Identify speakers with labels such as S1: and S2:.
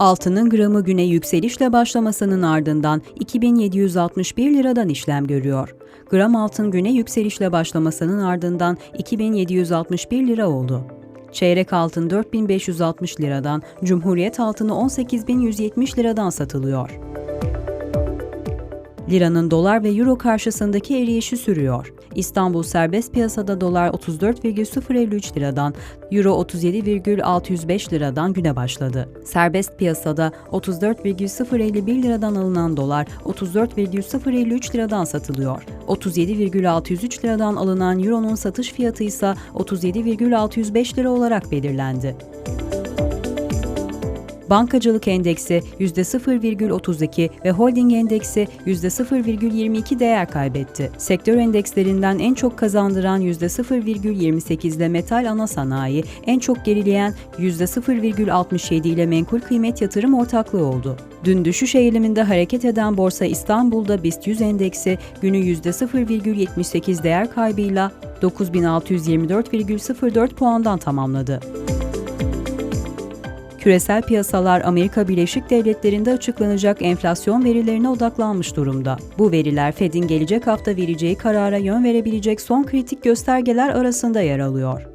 S1: Altının gramı güne yükselişle başlamasının ardından 2761 liradan işlem görüyor. Gram altın güne yükselişle başlamasının ardından 2761 lira oldu. Çeyrek altın 4560 liradan, Cumhuriyet altını 18170 liradan satılıyor. Liranın dolar ve euro karşısındaki eriyişi sürüyor. İstanbul serbest piyasada dolar 34,053 liradan, euro 37,605 liradan güne başladı. Serbest piyasada 34,051 liradan alınan dolar 34,053 liradan satılıyor. 37,603 liradan alınan euronun satış fiyatı ise 37,605 lira olarak belirlendi. Bankacılık endeksi %0,32 ve holding endeksi %0,22 değer kaybetti. Sektör endekslerinden en çok kazandıran %0,28 ile metal ana sanayi, en çok gerileyen %0,67 ile menkul kıymet yatırım ortaklığı oldu. Dün düşüş eğiliminde hareket eden Borsa İstanbul'da BIST 100 endeksi günü %0,78 değer kaybıyla 9624,04 puandan tamamladı. Küresel piyasalar Amerika Birleşik Devletleri'nde açıklanacak enflasyon verilerine odaklanmış durumda. Bu veriler Fed'in gelecek hafta vereceği karara yön verebilecek son kritik göstergeler arasında yer alıyor.